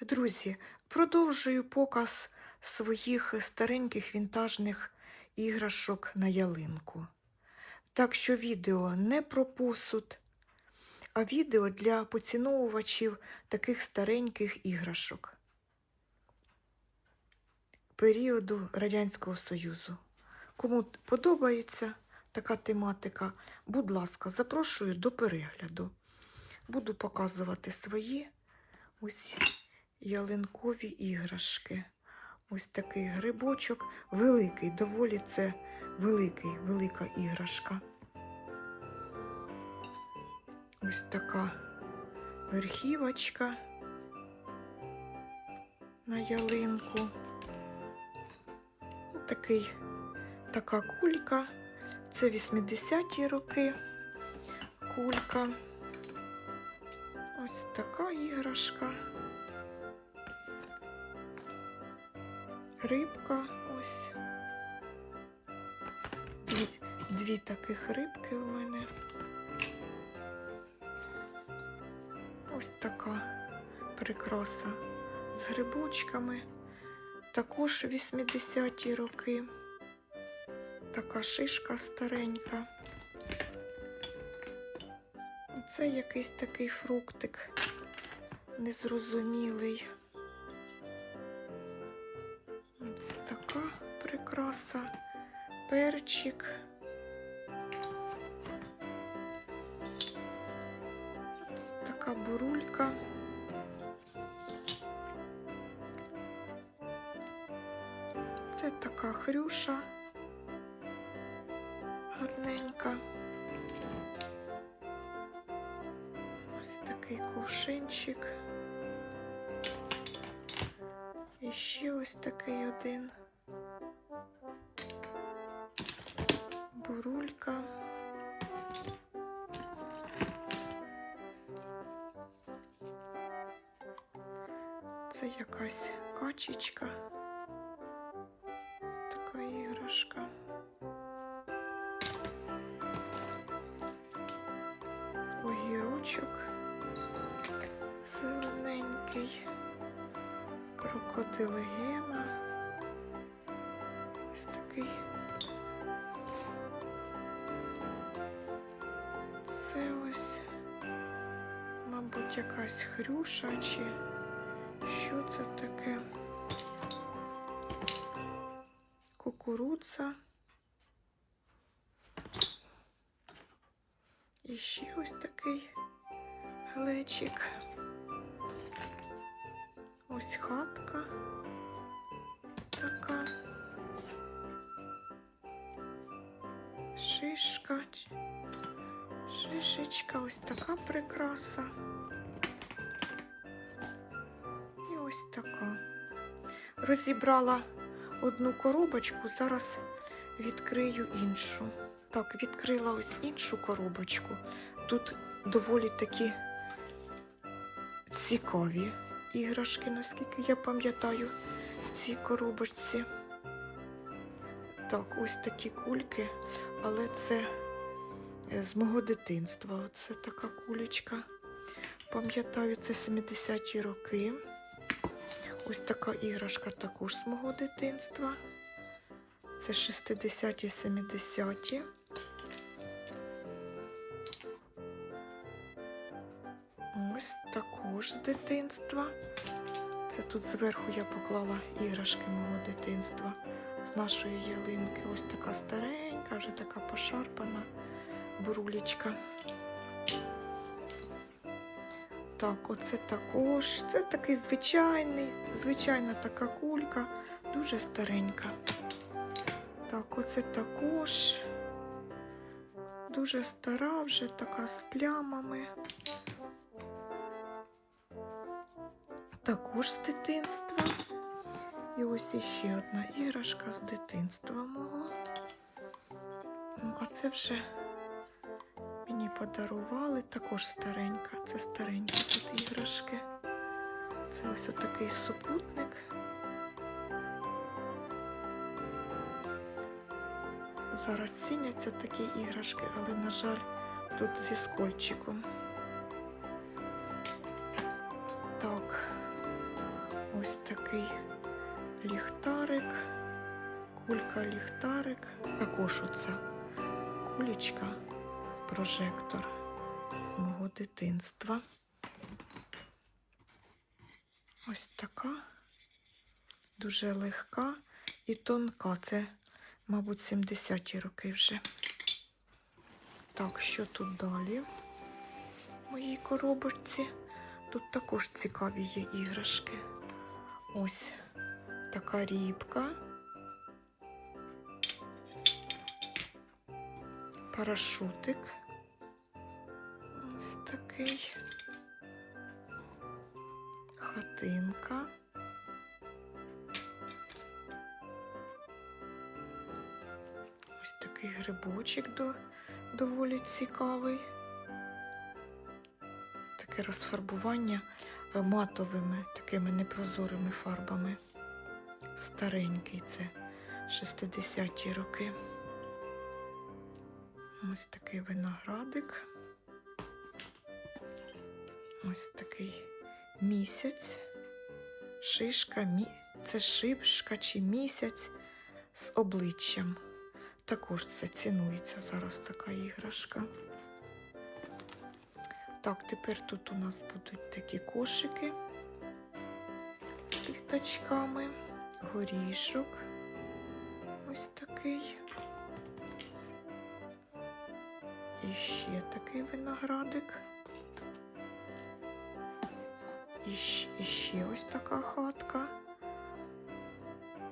Друзі, продовжую показ своїх стареньких вінтажних іграшок на ялинку. Так що відео не про посуд, а відео для поціновувачів таких стареньких іграшок періоду Радянського Союзу. Кому подобається така тематика, будь ласка, запрошую до перегляду. Буду показувати свої ось ялинкові іграшки. Ось такий грибочок, великий, доволі це великий, велика іграшка. Ось така верхівочка на ялинку. Такий, така кулька. Це 80-ті роки кулька. Ось така іграшка. Рибка ось. Дві, дві таких рибки в мене. Ось така прикраса з грибочками. Також 80-ті роки. Така шишка старенька. Це якийсь такий фруктик незрозумілий. Така прикраса, перчик. Ось така бурулька. Це така хрюша гарненька. Ось такий кувшинчик. І ще ось такий один. Бурулька. Це якась качечка. Така іграшка. Огірочок зелененький, крокодил Гена. Ось такий. Це ось, мабуть, якась хрюша чи що це таке? Кукурудза. І ще ось такий глечик. Ось хатка така. Шишка. Шишечка, ось така прикраса. І ось така. Розібрала одну коробочку, зараз відкрию іншу. Так, відкрила ось іншу коробочку. Тут доволі такі цікаві іграшки, наскільки я пам'ятаю, в цій коробочці. Так, ось такі кульки, але це з мого дитинства. Оце така кулечка. Пам'ятаю, це 70-ті роки. Ось така іграшка також з мого дитинства. Це 60-ті, 70-ті. Ось також з дитинства. Це тут зверху я поклала іграшки мого дитинства з нашої ялинки. Ось така старенька, вже така пошарпана бурулечка. Так, оце також. Це такий звичайний, звичайна така кулька, дуже старенька. Так, оце також дуже стара, вже така з плямами. Також з дитинства. І ось іще одна іграшка з дитинства мого. Ну, А це вже подарували, також старенька. Це старенькі тут іграшки. Це ось отакий супутник. Зараз ціняться такі іграшки, але, на жаль, тут зі скольчиком. Так. ось такий ліхтарик, кулька ліхтарик. Також оця кулечка, прожектор з мого дитинства. Ось така, дуже легка і тонка. Це, мабуть, 70-ті роки вже. Так, що тут далі в моїй коробочці? Тут також цікаві є іграшки. Ось така рібка. Парашутик. Такий. Хатинка. Ось такий грибочок до, доволі цікавий. Таке розфарбування е, матовими, такими непрозорими фарбами. Старенький це 60-ті роки. Ось такий виноградик. Ось такий місяць. Шишка, мі... це шишка чи місяць з обличчям. Також це цінується зараз така іграшка. Так, тепер тут у нас будуть такі кошики з квіточками, горішок. Ось такий. І ще такий виноградик. І ще ось така хатка.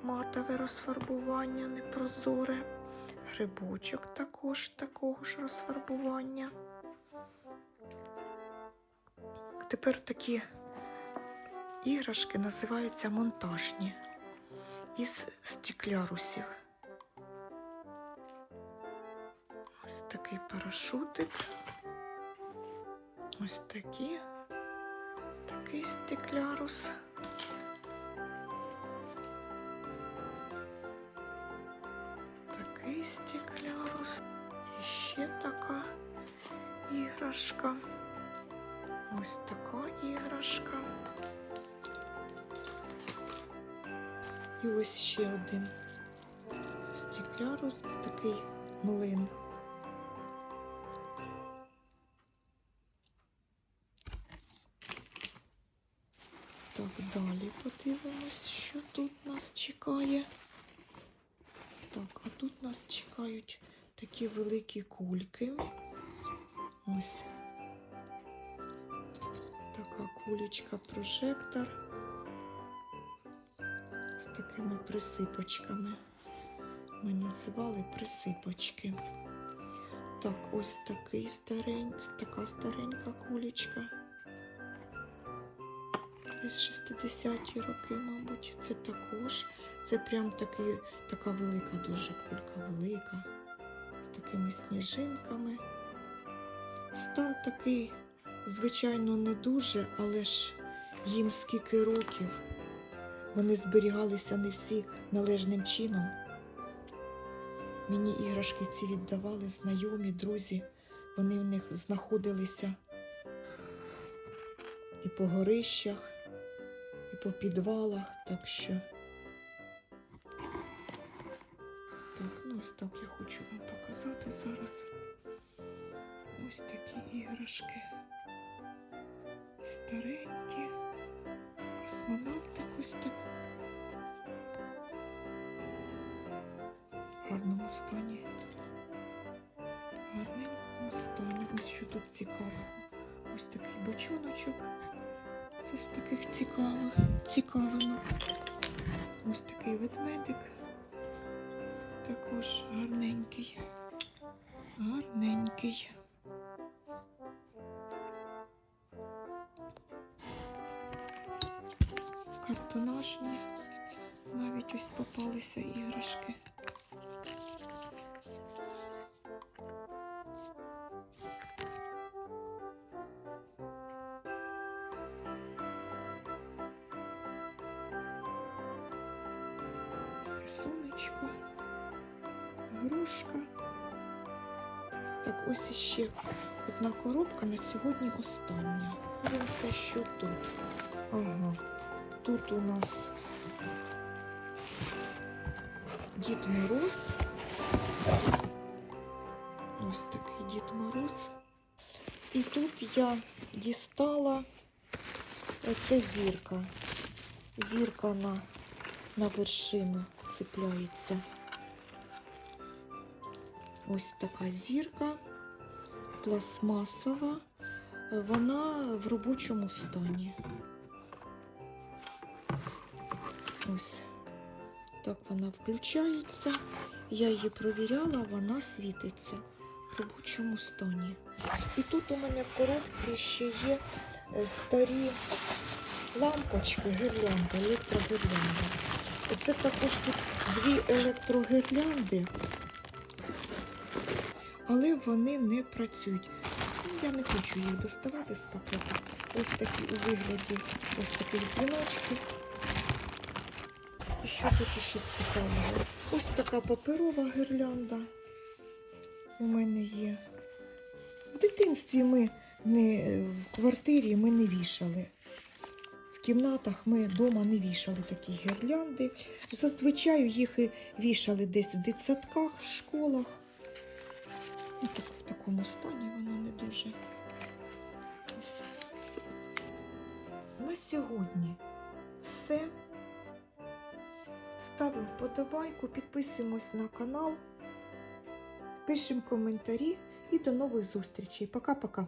Матове розфарбування, непрозоре. Грибочок також такого ж розфарбування. Тепер такі іграшки називаються монтажні із стеклярусів. Ось такий парашутик. Ось такі. Такий стеклярус. Такий стеклярус. І ще така іграшка. Ось така іграшка. І ось ще один стеклярус, такий млин. Так, далі подивимось, що тут нас чекає. Так, а тут нас чекають такі великі кульки. Ось така кулечка прожектор з такими присипочками. Ми називали присипочки. Так, ось такий старень, така старенька кулечка. Десь 60-ті роки, мабуть, це також. Це прям такий, така велика дуже кулька, велика. З такими сніжинками. Став такий, звичайно, не дуже, але ж їм скільки років. Вони зберігалися не всі належним чином. Мені іграшки ці віддавали знайомі, друзі. Вони в них знаходилися і по горищах, по підвалах, так що. Так, ну ось так я хочу вам показати зараз. Ось такі іграшки. Старенькі. Космонавтик ось так. В гарному стані. В гарненькому стані. Ось що тут цікавого. Ось такий бочоночок. Це з таких цікавих, цікавинок. Ось такий ведмедик. Також гарненький. Гарненький. Картонажні. Навіть ось попалися іграшки. Так, ось іще одна коробка на сьогодні остання. Дивимося, що тут. Ага. тут у нас Дід Мороз. Ось такий Дід Мороз. І тут я дістала оце зірка. Зірка на, на вершину цепляється. Ось така зірка, пластмасова. Вона в робочому стані. Ось так вона включається. Я її провіряла, вона світиться в робочому стані. І тут у мене в коробці ще є е, старі лампочки, гірлянди, електрогірлянди. Оце також тут дві електрогірлянди, але вони не працюють. Я не хочу їх доставати з пакету. Ось такі у вигляді ось таких дзвіночків. І що тут ще цікавого? Ось така паперова гірлянда у мене є. В дитинстві ми не в квартирі ми не вішали. В кімнатах ми вдома не вішали такі гірлянди. Зазвичай їх і вішали десь в дитсадках, в школах. Ну, так, в такому стані воно не дуже. На сьогодні все. Ставимо вподобайку, підписуємось на канал, пишемо коментарі і до нових зустрічей. Пока-пока.